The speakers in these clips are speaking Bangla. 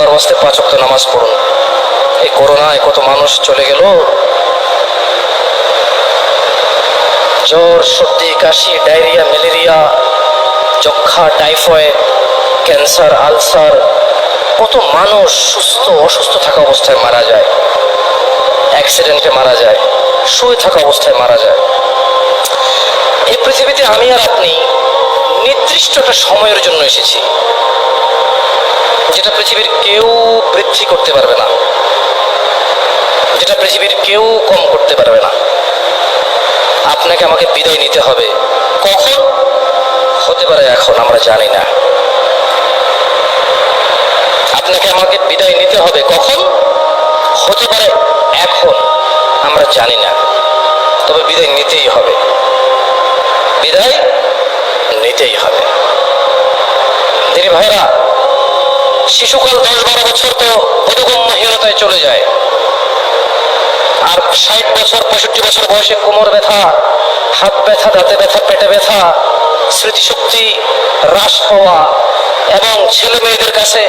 আল্লাহর ওয়াস্তে পাঁচ ওয়াক্ত নামাজ পড়ুন। এই করোনায় কত মানুষ চলে গেল। জ্বর, সর্দি, কাশি, ডায়রিয়া, ম্যালেরিয়া যক্ষা টাইফয়েড, ক্যান্সার, আলসার, কত মানুষ সুস্থ, অসুস্থ থাকা অবস্থায় মারা যায়। অ্যাক্সিডেন্টে মারা যায়, শুয়ে থাকা অবস্থায় মারা যায়। এই পৃথিবীতে আমি আর আপনি নির্দিষ্ট একটা সময়ের জন্য এসেছি। যেটা পৃথিবীর কেউ বৃদ্ধি করতে পারবে না। যেটা পৃথিবীর কেউ কম করতে পারবে না। আপনাকে আমাকে বিদায় নিতে হবে। কখন? হতে পারে এখন, আমরা জানি না। আপনাকে আমাকে বিদায় নিতে হবে কখন? হতে পারে এখন, আমরা জানি না। তবে বিদায় নিতেই হবে। বিদায় নিতেই হবে। দিদি ভাইরা শিশুকাল দশ বারো বছর তো বোধগম্যহীনতায় চলে যায়। আর ষাট বছর, পঁয়ষট্টি বছর বয়সে কোমর ব্যথা, হাত ব্যথা, দাঁতে ব্যথা, পেটে ব্যথা, স্মৃতিশক্তি হ্রাস পাওয়া এবং ছেলে মেয়েদের কাছে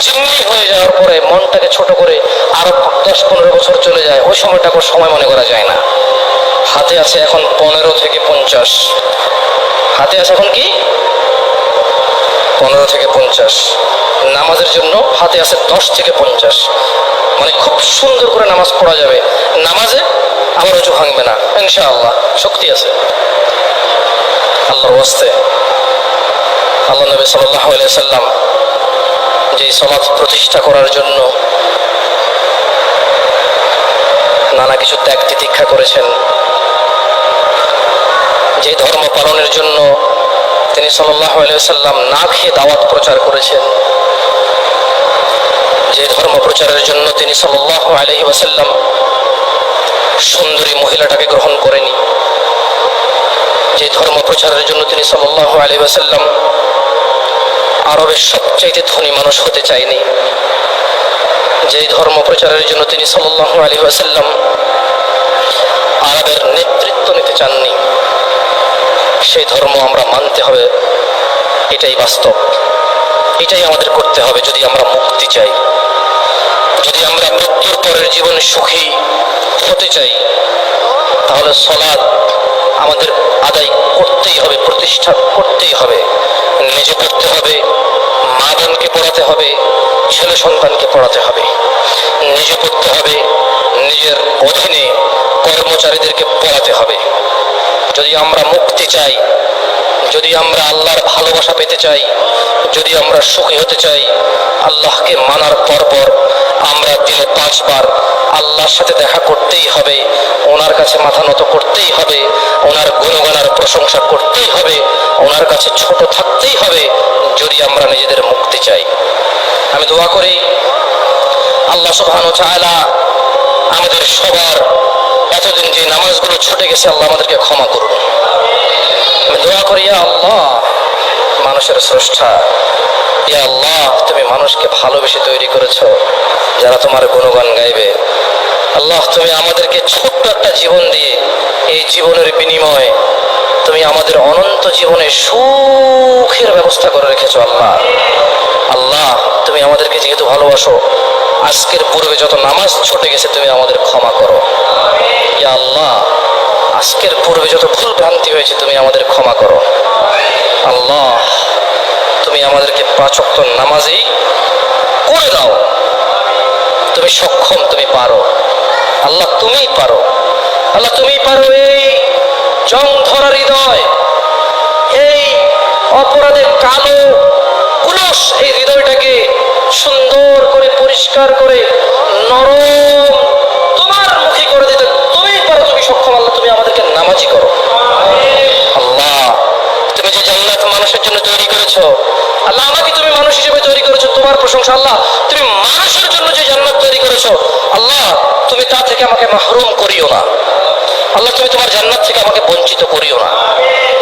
চিন্নি হয়ে যাওয়ার পরে মনটাকে ছোট করে আরও দশ পনেরো বছর চলে যায়। ওই সময়টাকে সময় মনে করা যায় না। হাতে আছে এখন পনেরো থেকে পঞ্চাশ। হাতে আছে এখন কি? পনেরো থেকে পঞ্চাশ। নামাজের জন্য হাতে আছে দশ থেকে পঞ্চাশ। মানে খুব সুন্দর করে নামাজ পড়া যাবে। নামাজে আমার উঁচু ভাঙবে না, ইনশাআল্লাহ। শক্তি আছে। আল্লাহর ওয়াস্তে। আল্লাহ নবী সাল্লাহ সাল্লাম যে সমাজ প্রতিষ্ঠা করার জন্য নানা কিছু ত্যাগ তিতিক্ষা করেছেন। যে ধর্ম পালনের জন্য তিনি সাল্লাহ সাল্লাম না খেয়ে দাওয়াত প্রচার করেছেন। যে ধর্ম প্রচারের জন্য তিনি সাল্লাহ আলহি ওয়াসাল্লাম সুন্দরী মহিলাটাকে গ্রহণ করেনি। যে ধর্ম প্রচারের জন্য তিনি সাল্লাহ আলহি ওয়াসাল্লাম আরবের সবচাইতে ধনী মানুষ হতে চায়নি। যেই ধর্ম প্রচারের জন্য তিনি সাল্লাহ আলী ওয়াসাল্লাম আরবের নেতৃত্ব নিতে চাননি। সেই ধর্ম আমরা মানতে হবে, এটাই বাস্তব। এটাই আমাদের করতে হবে যদি আমরা মুক্তি চাই। যদি আমরা মৃত্যুর পরের জীবন সুখী হতে চাই, তাহলে সলাদ আমাদের আদায় করতেই হবে, প্রতিষ্ঠা করতেই হবে। নিজে পড়তে হবে মা বোনকে পড়াতে হবে, ছেলে সন্তানকে পড়াতে হবে। নিজে পড়তে হবে, নিজের অধীনে কর্মচারীদেরকে পড়াতে হবে। যদি আমরা মুক্তি চাই, যদি আমরা আল্লাহর ভালোবাসা পেতে চাই, যদি আমরা সুখী হতে চাই, আল্লাহকে মানার পর পর আমরা দিনে পাঁচবার আল্লাহর সাথে দেখা করতেই হবে, ওনার কাছে মাথা নত করতেই হবে, ওনার গুণগানার প্রশংসা করতেই হবে, ওনার কাছে ছোট থাকতেই হবে যদি আমরা নিজেদের মুক্তি চাই। আমি দোয়া করি, আল্লাহ সুবহানাহু ওয়া তাআলা আমাদের সবার এতদিন যে নামাজগুলো ছুটে গেছে, আল্লাহ আমাদেরকে ক্ষমা করুন। আমি দোয়া করি আল্লাহ, মানুষের স্রষ্টা। ইয়া আল্লাহ, তুমি মানুষকে ভালোবেসে তৈরি করেছ, যারা তোমার গুণগান গাইবে। আল্লাহ, তুমি আমাদেরকে ছোট্ট একটা জীবন দিয়ে এই জীবনের বিনিময়ে তুমি আমাদের অনন্ত জীবনে সুখের ব্যবস্থা করে রেখেছো, আল্লাহ। আল্লাহ, তুমি আমাদেরকে যেহেতু ভালোবাসো আজকের পূর্বে যত নামাজ ছুটে গেছে, তুমি আমাদের ক্ষমা করো। ইয়া আল্লাহ, আজকের পূর্বে যত ভুল ভ্রান্তি হয়েছে, তুমি আমাদের ক্ষমা করো। আল্লাহ, তুমি আমাদেরকে পাঁচক্ত নামাজই করে দাও। তুমি সক্ষম, তুমি পারো। আল্লাহ, তুমিই পারো। আল্লাহ তুমি পারো এই জং ধরা হৃদয়, এই অপরাধের কালো প্রশংসা আল্লাহ, তুমি মানুষের জন্য যে জান্নাত তৈরি করেছ, আল্লাহ, তুমি তা থেকে আমাকে মাহরুম করিও না। আল্লাহ, তুমি তোমার জান্নাত থেকে আমাকে বঞ্চিত করিও না।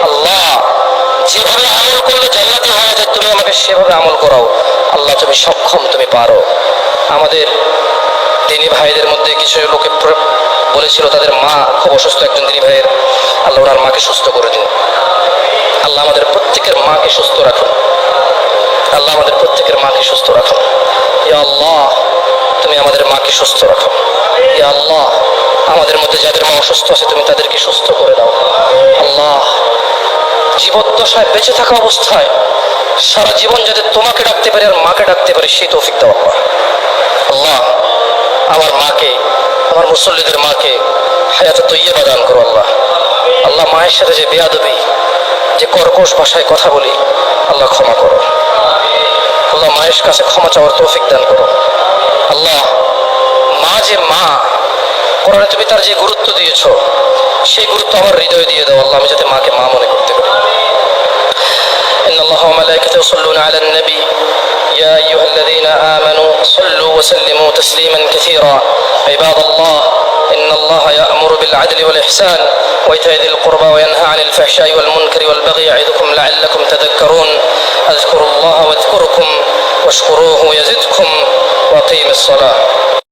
আল্লাহ, যেভাবে আমল করলে জান্নাতে হয়ে যায়, তুমি আমাকে সেভাবে আমল করাও। আল্লাহ, তুমি সক্ষম, তুমি পারো। আমাদের দিনী ভাইদের মধ্যে কিছু লোকে বলেছিল, তাদের মা খুব অসুস্থ একজন দিনী ভাইয়ের। আল্লাহ, ওনার মাকে সুস্থ করে দিন। আল্লাহ, আমাদের প্রত্যেকের মাকে সুস্থ রাখুন। আল্লাহ আমাদের প্রত্যেকের মাকে সুস্থ রাখো। ইয়া আল্লাহ, তুমি আমাদের মাকে সুস্থ রাখো। ইয়া আল্লাহ, আমাদের মধ্যে যাদের মা অসুস্থ আছে, তুমি তাদেরকে সুস্থ করে দাও। আল্লাহ, জীবদ্দশায় বেঁচে থাকা অবস্থায় সারা জীবন যাতে তোমাকে ডাকতে পারি আর মাকে ডাকতে পারে, সেই তৌফিক দাও আল্লাহ। আল্লাহ, আমার মাকে, আমার মুসল্লিদের মাকে হায়াতে তৈয়বা দান করো আল্লাহ। আল্লাহ মায়ের সাথে যে বেয়াদবি, যে কর্কশ ভাষায় কথা বলি, আল্লাহ ক্ষমা করো। আল্লাহ মায়ের কাছে ক্ষমা চাওয়ার তৌফিক দান করো আল্লাহ মা যে মা কোরআনে তুমি তার যে গুরুত্ব দিয়েছো সেই গুরুত্ব আমার হৃদয়ে দিয়ে দাও আল্লাহ আমি যাতে মাকে মা মনে করতে পারি إن الله وملائكته يصلون على النبي يا أيها الذين آمنوا صلوا وسلموا تسليما كثيرا عباد الله إن الله يأمر بالعدل والإحسان وإيتاء ذي القربى وينهى عن الفحشاء والمنكر والبغي يعظكم لعلكم تذكرون اذكروا الله واذكركم واشكروه يزدكم وأقيم الصلاة.